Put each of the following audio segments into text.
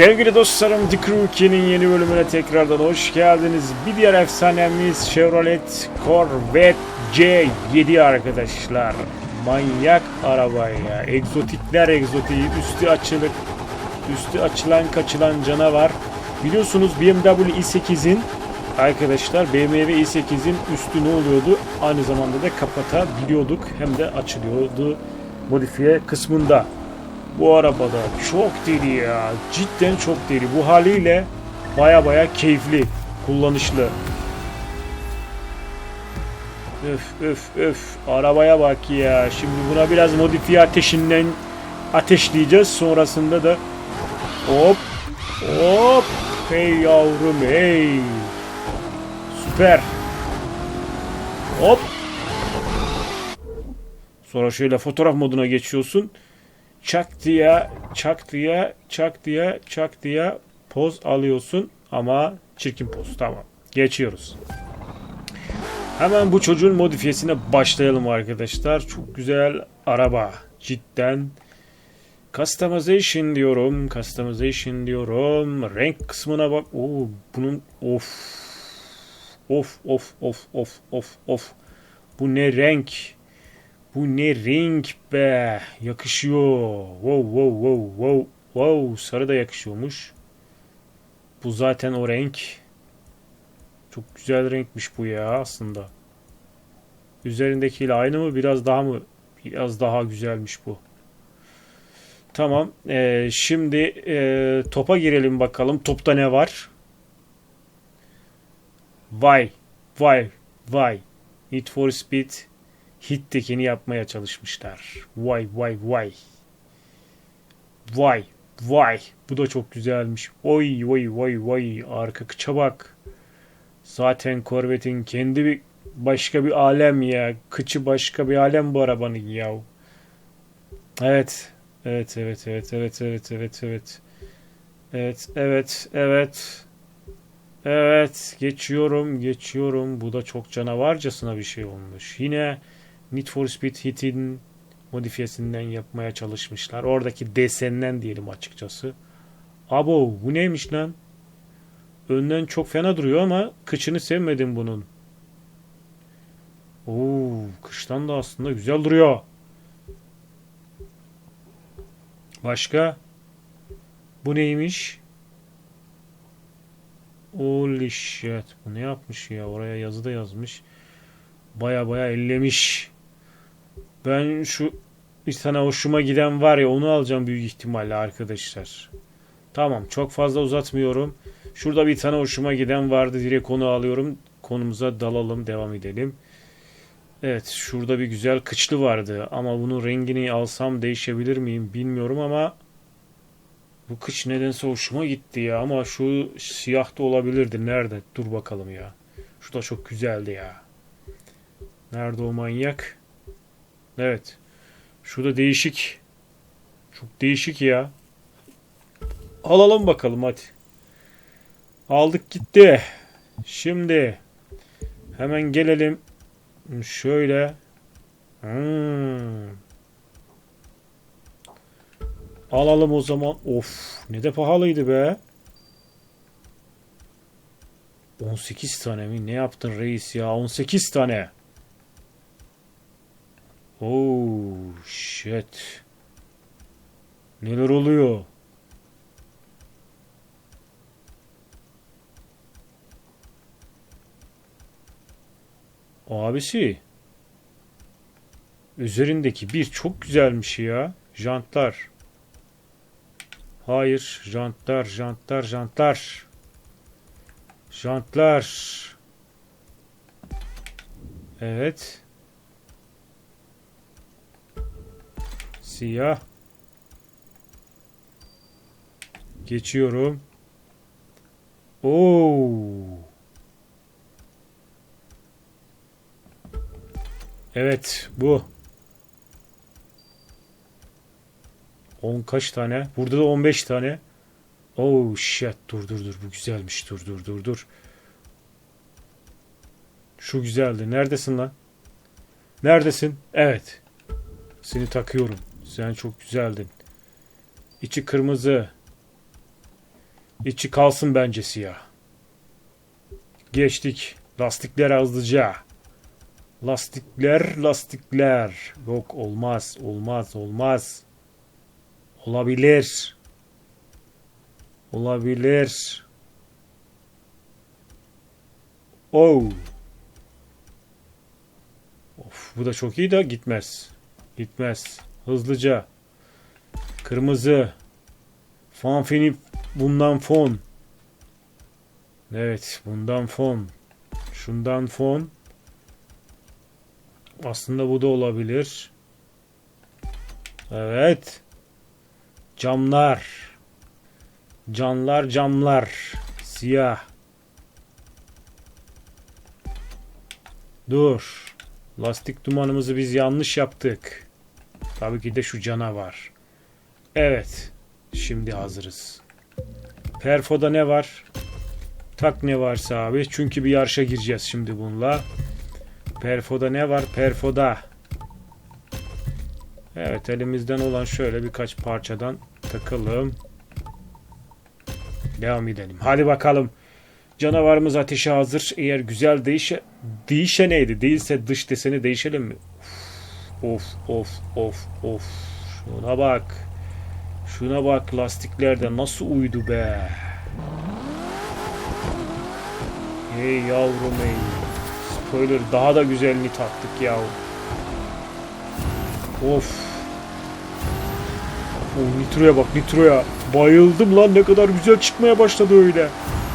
Sevgili dostlarım The Crookie'nin yeni bölümüne tekrardan hoş geldiniz. Bir diğer efsanemiz Chevrolet Corvette C7 arkadaşlar. Manyak araba ya. Egzotikler egzotiği. Üstü açılık. Üstü açılan kaçılan canavar. Biliyorsunuz BMW i8'in arkadaşlar BMW i8'in üstü ne oluyordu? Aynı zamanda da kapatabiliyorduk. Hem de açılıyordu modifiye kısmında. Bu arabada çok deli ya. Cidden çok deli. Bu haliyle baya baya keyifli, kullanışlı. Öf öf öf. Arabaya bak ya. Şimdi buna biraz modifiye ateşinden ateşleyeceğiz. Sonrasında da hop hop hey yavrum hey. Süper. Hop. Sonra şöyle fotoğraf moduna geçiyorsun çak diye çak diye çak diye çak diye poz alıyorsun ama çirkin poz tamam geçiyoruz. Hemen bu çocuğun modifiyesine başlayalım arkadaşlar. Çok güzel araba cidden. Customization diyorum. Customization diyorum. Renk kısmına bak. Oo, bunun of. Of of of of of of. Bu ne renk? Bu ne renk be. Yakışıyor. Wow wow wow wow. Wow sarı da yakışıyormuş. Bu zaten o renk. Çok güzel renkmiş bu ya aslında. Üzerindekiyle aynı mı? Biraz daha mı? Biraz daha güzelmiş bu. Tamam. Ee, şimdi e, topa girelim bakalım. Topta ne var? Vay. Vay. Vay. Need for Speed Hit'tekini yapmaya çalışmışlar. Vay vay vay. Vay vay. Bu da çok güzelmiş. Oy vay vay vay. Arka kıça bak. Zaten Corvette'in kendi bir başka bir alem ya. Kıçı başka bir alem bu arabanın ya. Evet. Evet evet evet evet evet evet evet. Evet evet evet. Evet geçiyorum geçiyorum. Bu da çok canavarcasına bir şey olmuş. Yine Need for Speed Heat'in modifiyesinden yapmaya çalışmışlar. Oradaki desenden diyelim açıkçası. Abo bu neymiş lan? Önden çok fena duruyor ama kıçını sevmedim bunun. Oo, kıştan da aslında güzel duruyor. Başka? Bu neymiş? Holy shit. Bu ne yapmış ya? Oraya yazı da yazmış. Baya baya ellemiş. Ben şu tane hoşuma giden var ya onu alacağım büyük ihtimalle arkadaşlar. Tamam çok fazla uzatmıyorum. Şurada bir tane hoşuma giden vardı. Direkt onu alıyorum. Konumuza dalalım. Devam edelim. Evet şurada bir güzel kıçlı vardı. Ama bunun rengini alsam değişebilir miyim bilmiyorum ama bu kıç nedense hoşuma gitti ya. Ama şu siyah da olabilirdi. Nerede? Dur bakalım ya. Şu da çok güzeldi ya. Nerede o manyak? Evet. Şurada değişik. Çok değişik ya. Alalım bakalım hadi. Aldık gitti. Şimdi hemen gelelim şöyle. Hmm. Alalım o zaman. Of ne de pahalıydı be. 18 tane mi? Ne yaptın reis ya? 18 tane. Oh shit. Neler oluyor? Abisi. Üzerindeki bir çok güzelmiş ya. Jantlar. Hayır. Jantlar, jantlar, jantlar. Jantlar. Evet. Siyah. Geçiyorum. Oo. Evet bu. 10 kaç tane? Burada da 15 tane. Oh shit. Dur dur dur. Bu güzelmiş. Dur dur dur dur. Şu güzeldi. Neredesin lan? Neredesin? Evet. Seni takıyorum. Sen çok güzeldin. İçi kırmızı. İçi kalsın bence siyah. Geçtik. Lastikler hızlıca. Lastikler, lastikler. Yok olmaz, olmaz, olmaz. Olabilir. Olabilir. Oh. Of, bu da çok iyi de gitmez. Gitmez. Hızlıca. Kırmızı. Fanfini bundan fon. Evet, bundan fon. Şundan fon. Aslında bu da olabilir. Evet. Camlar. Canlar camlar. Siyah. Dur. Lastik dumanımızı biz yanlış yaptık. Tabii ki de şu canavar. Evet. Şimdi hazırız. Perfo'da ne var? Tak ne varsa abi. Çünkü bir yarışa gireceğiz şimdi bununla. Perfo'da ne var? Perfo'da. Evet elimizden olan şöyle birkaç parçadan takalım. Devam edelim. Hadi bakalım. Canavarımız ateşe hazır. Eğer güzel değişe... Değişe neydi? Değilse dış deseni değişelim mi? Of of of of. Şuna bak. Şuna bak lastiklerde nasıl uydu be. Hey yavrum hey. Spoiler daha da güzelini taktık ya. Of. O nitroya bak nitroya. Bayıldım lan ne kadar güzel çıkmaya başladı öyle.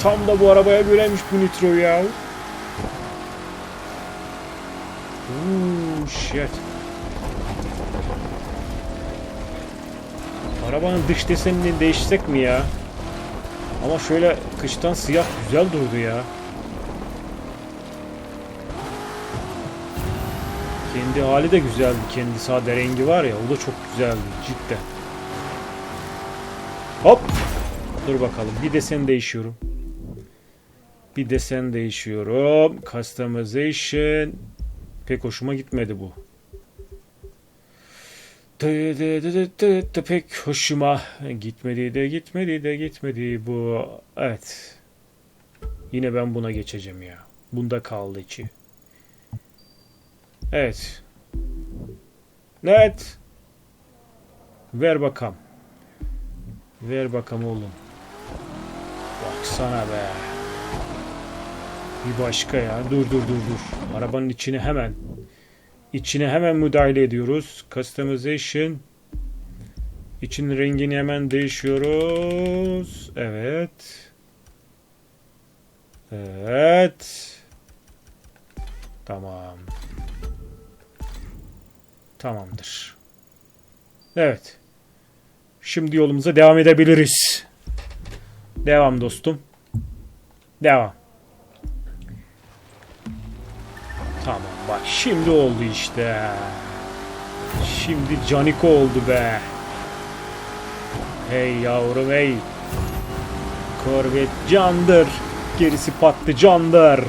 Tam da bu arabaya göreymiş bu nitro ya. Uuu shit. Arabanın dış desenini değişsek mi ya? Ama şöyle kıştan siyah güzel durdu ya. Kendi hali de güzeldi. Kendi sade rengi var ya o da çok güzeldi cidden. Hop. Dur bakalım. Bir desen değişiyorum. Bir desen değişiyorum. Customization. Pek hoşuma gitmedi bu. Pek hoşuma gitmedi de gitmedi de gitmedi bu. Evet. Yine ben buna geçeceğim ya. Bunda kaldı içi. Evet. Evet. Ver bakalım. Ver bakalım oğlum. Baksana be. Bir başka ya. Dur dur dur dur. Arabanın içine hemen içine hemen müdahale ediyoruz. Customization. İçin rengini hemen değişiyoruz. Evet. Evet. Tamam. Tamamdır. Evet. Şimdi yolumuza devam edebiliriz. Devam dostum. Devam. Tamam bak şimdi oldu işte. Şimdi Caniko oldu be. Hey yavrum hey. Korvet candır. Gerisi patlıcandır.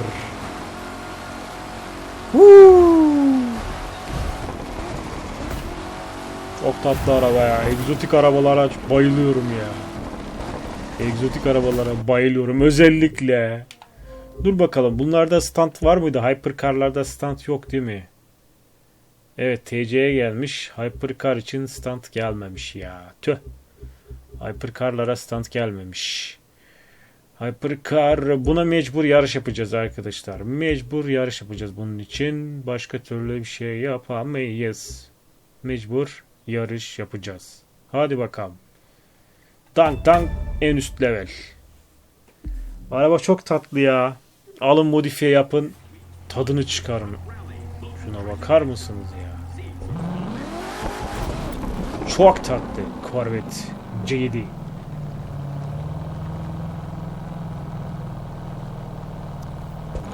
Huu. Çok tatlı araba ya. Egzotik arabalara bayılıyorum ya. Egzotik arabalara bayılıyorum. Özellikle. Dur bakalım. Bunlarda stand var mıydı? Hypercar'larda stand yok değil mi? Evet TC'ye gelmiş. Hypercar için stand gelmemiş ya. Tüh. Hypercar'lara stand gelmemiş. Hypercar buna mecbur yarış yapacağız arkadaşlar. Mecbur yarış yapacağız bunun için. Başka türlü bir şey yapamayız. Mecbur yarış yapacağız. Hadi bakalım. Tank tank en üst level. Araba çok tatlı ya. Alın modifiye yapın. Tadını çıkarın. Şuna bakar mısınız ya? Çok tatlı. Corvette C7.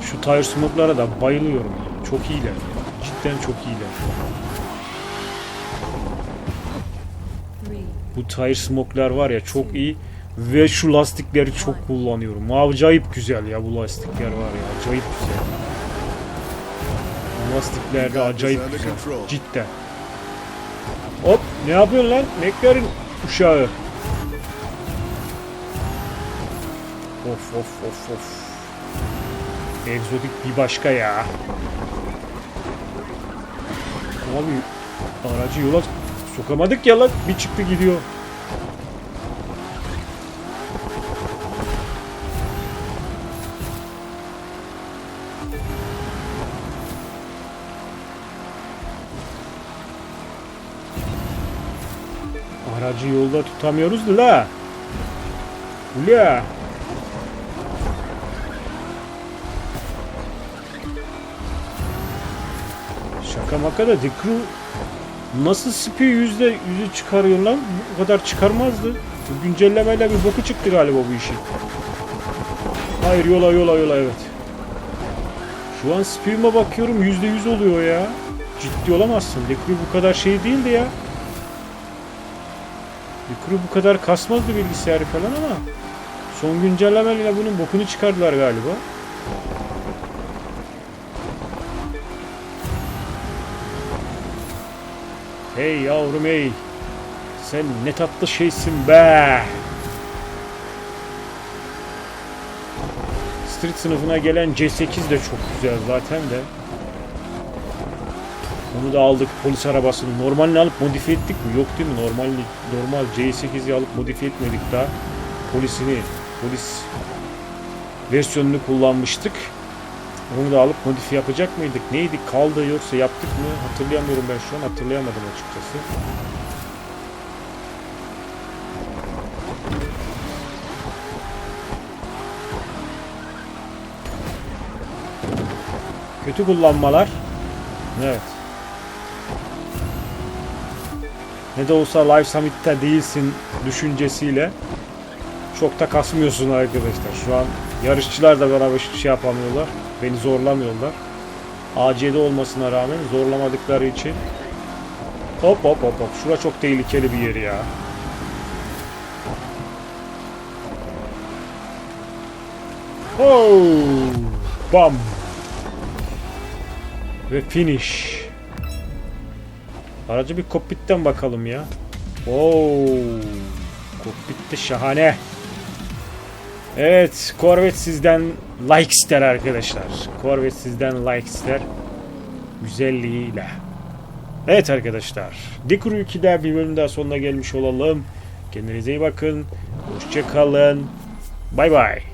Şu tire smoke'lara da bayılıyorum. Çok iyiler. Cidden çok iyiler. Bu tire smoke'lar var ya çok iyi. Ve şu lastikleri çok kullanıyorum. Acayip güzel ya bu lastikler var ya. Acayip güzel. Bu lastikler de acayip güzel. Cidden. Hop ne yapıyorsun lan? McLaren uşağı. Of of of of. Egzotik bir başka ya. Abi aracı yola sokamadık ya lan. Bir çıktı gidiyor. Aracı yolda tutamıyoruz la. Ula. Şaka maka da Dikru nasıl speed yüzde yüzü çıkarıyor lan? Bu kadar çıkarmazdı. Bu güncellemeyle bir boku çıktı galiba bu işin. Hayır yola yola yola evet. Şu an speed'ime bakıyorum yüzde yüz oluyor ya. Ciddi olamazsın. Dikru bu kadar şey değildi ya. Dikru bu kadar kasmazdı bilgisayarı falan ama son güncellemeyle bunun bokunu çıkardılar galiba. Hey yavrum hey. Sen ne tatlı şeysin be. Street sınıfına gelen C8 de çok güzel zaten de. Onu da aldık polis arabasını. Normalini alıp modifiye ettik mi? Yok değil mi? Normal normal C8'i alıp modifiye etmedik daha. Polisini, polis versiyonunu kullanmıştık. Onu da alıp modifiye yapacak mıydık? Neydi? Kaldı yoksa yaptık mı? Hatırlayamıyorum ben şu an. Hatırlayamadım açıkçası. Kötü kullanmalar. Evet. Ne de olsa Live Summit'te değilsin düşüncesiyle çok da kasmıyorsun arkadaşlar. Şu an yarışçılar da bana bir şey yapamıyorlar. Beni zorlamıyorlar. AC'de olmasına rağmen zorlamadıkları için hop hop hop hop. Şura çok tehlikeli bir yer ya. Oh! Bam! Ve finish. Aracı bir kokpitten bakalım ya. Oo! Kokpitte şahane. Evet, Corvette sizden like ister arkadaşlar. Corvette sizden like ister. Güzelliğiyle. Evet arkadaşlar. Dikuru 2'de bir bölüm daha sonuna gelmiş olalım. Kendinize iyi bakın. Hoşça kalın. Bay bay.